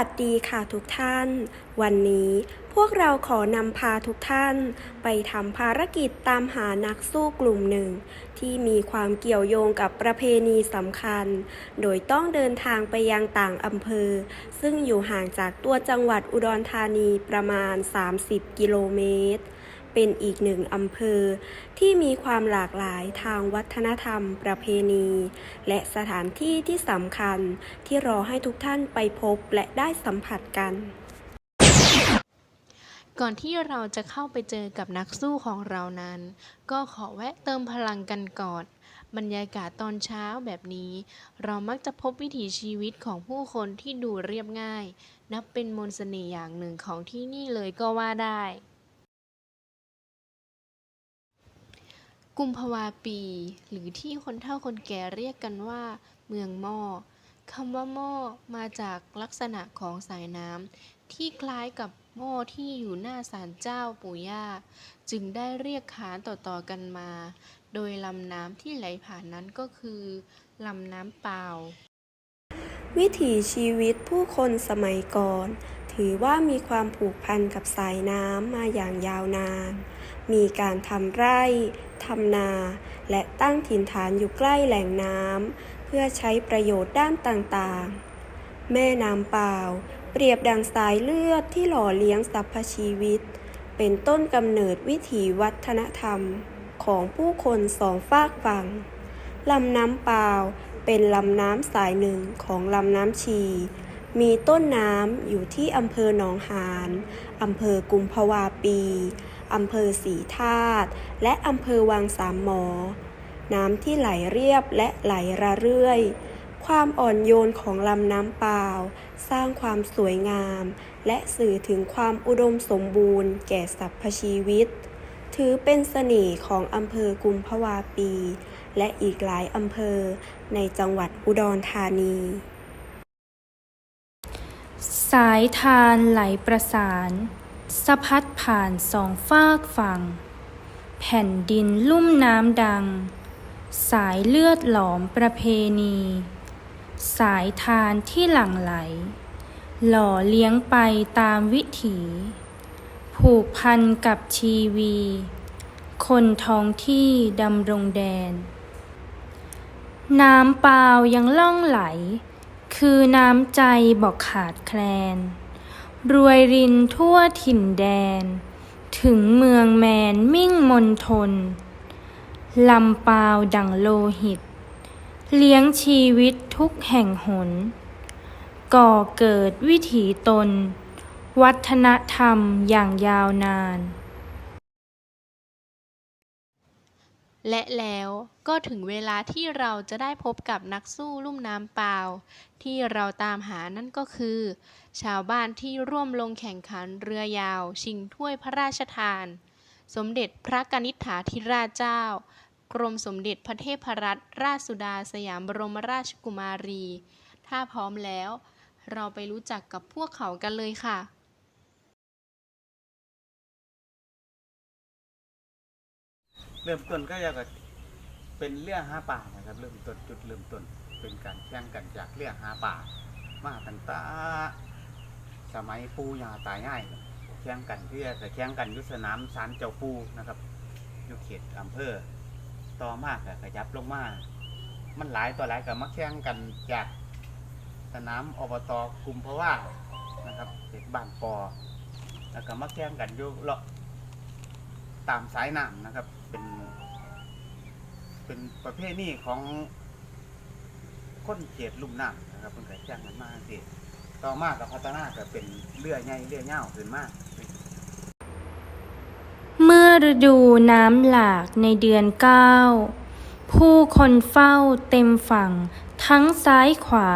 ัสดีค่ะทุกท่าน วันนี้พวกเราขอนำพาทุกท่าน ไปทำภารกิจตามหานักสู้กลุ่มหนึ่ง ที่มีความเกี่ยวโยงกับประเพณีสำคัญ โดยต้องเดินทางไปยังต่างอำเภอ ซึ่งอยู่ห่างจากตัวจังหวัดอุดรธานีประมาณ 30 กิโลเมตร เป็นอีกหนึ่งอำเภอ ที่มีความหลากหลายทางวัฒนธรรม ประเพณี และสถานที่ที่สำคัญที่รอให้ทุกท่านไปพบและได้สัมผัสกัน ก่อนที่เราจะเข้าไปเจอกับนักสู้ของเรานั้น ก็ขอแวะเติมพลังกันก่อนบรรยากาศตอนเช้าแบบนี้ เรามักจะพบวิถีชีวิตของผู้คนที่ดูเรียบง่าย นับเป็นมนต์เสน่ห์อย่างหนึ่งของที่นี่เลยก็ว่าได้ กุมภาวาปี หรือที่คนเฒ่าคนแก่เรียกกันว่า เมืองหม้อคำว่าหม้อมาจากลักษณะของสายน้ำที่คล้ายกับหม้อที่อยู่หน้าศาลเจ้าปู่ย่า จึงได้เรียกขานต่อๆกันมา โดยลำน้ำที่ไหลผ่านนั้นก็คือลำน้ำเปล่า วิถีชีวิตผู้คนสมัยก่อน ถือว่ามีความผูกพันกับสายน้ำมาอย่างยาวนาน มีการทำไร่ทำนา และตั้งถิ่นฐานอยู่ใกล้แหล่งน้ำเพื่อใช้ประโยชน์ด้านต่างๆ แม่น้ำเปล่า เปรียบดังสายเลือดที่หล่อเลี้ยงสรรพชีวิต เป็นต้นกำเนิดวิถีวัฒนธรรมของผู้คนสองฝากฝั่งลำน้ำเปล่าเป็นลำน้ำสายหนึ่งของลำน้ำชี มีต้นน้ำอยู่ที่อำเภอหนองหานอำเภอกุมภาวาปี อำเภอสีธาตุและอำเภอวังสามหมอ น้ำที่ไหลเรียบและไหลระเรื่อย ความอ่อนโยนของลำน้ำเปล่า สร้างความสวยงาม และสื่อถึงความอุดมสมบูรณ์แก่สรรพชีวิต ถือเป็นเสน่ห์ของอำเภอกุมภาวาปี และอีกหลายอำเภอในจังหวัดอุดรธานีสายทานไหลประสาน สะพัดผ่านสองฟากฝั่ง แผ่นดินลุ่มน้ำดัง สายเลือดหลอมประเพณี สายทานที่หลั่งไหล หล่อเลี้ยงไปตามวิถี ผูกพันกับชีวี คนท้องที่ดำรงแดน น้ำเปล่ายังล่องไหล คือน้ำใจบอกขาดแคลน รวยรินทั่วถิ่นแดน ถึงเมืองแมนมิ่งมนทน ลำปาวดังโลหิต เลี้ยงชีวิตทุกแห่งหน ก่อเกิดวิถีตน วัฒนธรรมอย่างยาวนาน และแล้วก็ถึงเวลาที่เราจะได้พบกับนักสู้ลุ่มน้ำเปล่า ที่เราตามหานั่นก็คือ ชาวบ้านที่ร่วมลงแข่งขันเรือยาว ชิงถ้วยพระราชทาน สมเด็จพระกนิษฐาธิราชเจ้า กรมสมเด็จพระเทพรัตนราชสุดาสยามบรมราชกุมารี ถ้าพร้อมแล้ว เราไปรู้จักกับพวกเขากันเลยค่ะ เริ่มต้นก็จะเป็นเรื่องหาป่านะครับ เริ่มต้นจุดเริ่มต้นเป็นการแข่งกันจากเรื่องหาป่า มาตั้งแต่สมัยปูยาตายง่ายแข่งกันเพื่อจะแข่งกันยุสนามสารเจ้าปูนะครับอยุเขตอำเภอต่อมากกระยับลงมามันหลายต่อหลายกับมาแข่งกันจากสนามอบตกุมภาวะนะครับเขตบ้านปอแล้วก็มาแข่งกันอยู่เลาะตามสายน้ำนะครับ เป็น เป็นประเภทนี้ของคนเขตลุ่มน้ำนะครับเพิ่งเคยแข่งกันมาสิต่อมากับพัฒนาก็เป็นเรือใหญ่เรือเง่าขึ้นมากเมื่อฤดูน้ำหลากในเดือนเก้าผู้คนเฝ้าเต็มฝั่งทั้งซ้ายขวา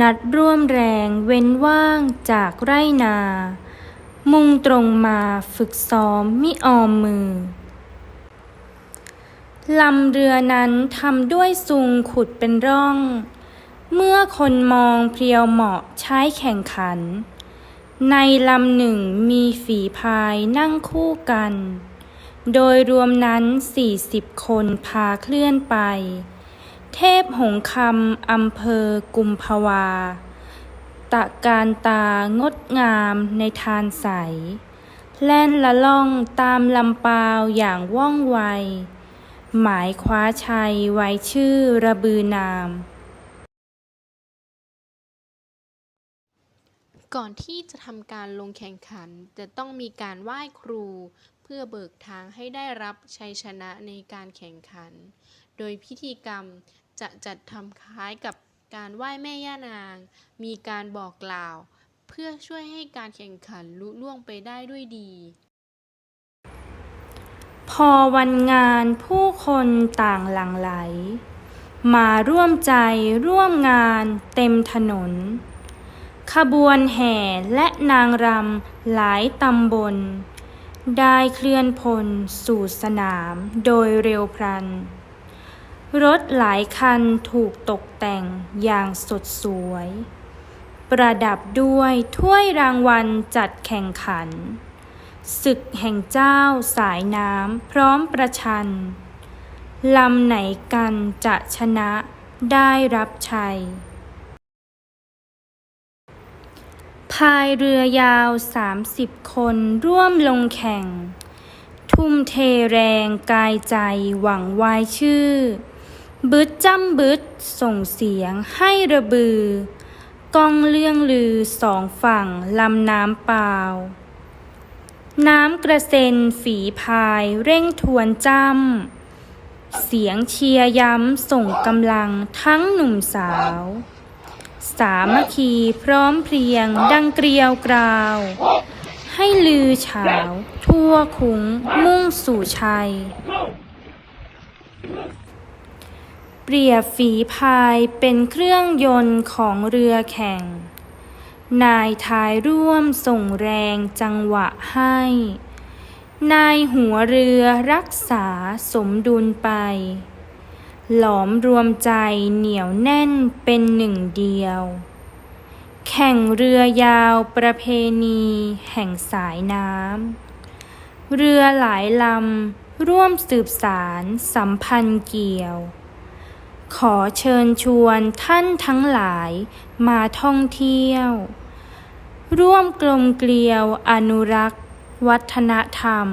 นัดร่วมแรงเว้นว่างจากไร่นา มุ่งตรงมาฝึกซ้อมมิออมมือ ลำเรือนั้นทำด้วยซุงขุดเป็นร่อง เมื่อคนมองเพรียวเหมาะใช้แข่งขัน ในลำหนึ่งมีฝีพายนั่งคู่กัน โดยรวมนั้น40คนพาเคลื่อนไป เทพหงคำอำเภอกุมภาวา ตะการตางดงามในทานใส แล่นละล่องตามลำปาวอย่างว่องไว หมายคว้าชัยไว้ชื่อระบือนาม ก่อนที่จะทำการลงแข่งขันจะต้องมีการไหว้ครู เพื่อเบิกทางให้ได้รับชัยชนะในการแข่งขัน โดยพิธีกรรมจะจัดทำคล้ายกับการไหว้แม่ย่านาง มีการบอกกล่าว เพื่อช่วยให้การแข่งขันลุล่วงไปได้ด้วยดี พอวันงานผู้คนต่างหลั่งไหล มาร่วมใจร่วมงานเต็มถนน ขบวนแห่และนางรำหลายตำบล ได้เคลื่อนพลสู่สนามโดยเร็วพลัน รถหลายคันถูกตกแต่งอย่างสดสวย ประดับด้วยถ้วยรางวัลจัดแข่งขัน ศึกแห่งเจ้าสายน้ำพร้อมประชัน ลำไหนกันจะชนะได้รับชัย พายเรือยาวสามสิบคนร่วมลงแข่ง ทุ่มเทแรงกายใจหวังวายชื่อ บึดจ้ำบึดส่งเสียงให้ระบือก้องเลื่องลือสองฝั่งลำน้ำเปล่า น้ำกระเซ็นฝีพายเร่งทวนจ้ำเสียงเชียร์ย้ำส่งกำลังทั้งหนุ่มสาว สามัคคีพร้อมเพรียงดังเกลียวกราว ให้ลือเฉาว ทั่วคุ้งมุ่งสู่ชัย เปรียบฝีพายเป็นเครื่องยนต์ของเรือแข่ง นายทายร่วมส่งแรงจังหวะให้ นายหัวเรือรักษาสมดุลไป หลอมรวมใจเหนียวแน่นเป็นหนึ่งเดียว แข่งเรือยาวประเพณีแห่งสายน้ำ เรือหลายลำร่วมสืบสารสัมพันธ์เกี่ยว ขอเชิญชวนท่านทั้งหลายมาท่องเที่ยว ร่วมกลมเกลียวอนุรักษ์ วัฒนธรรม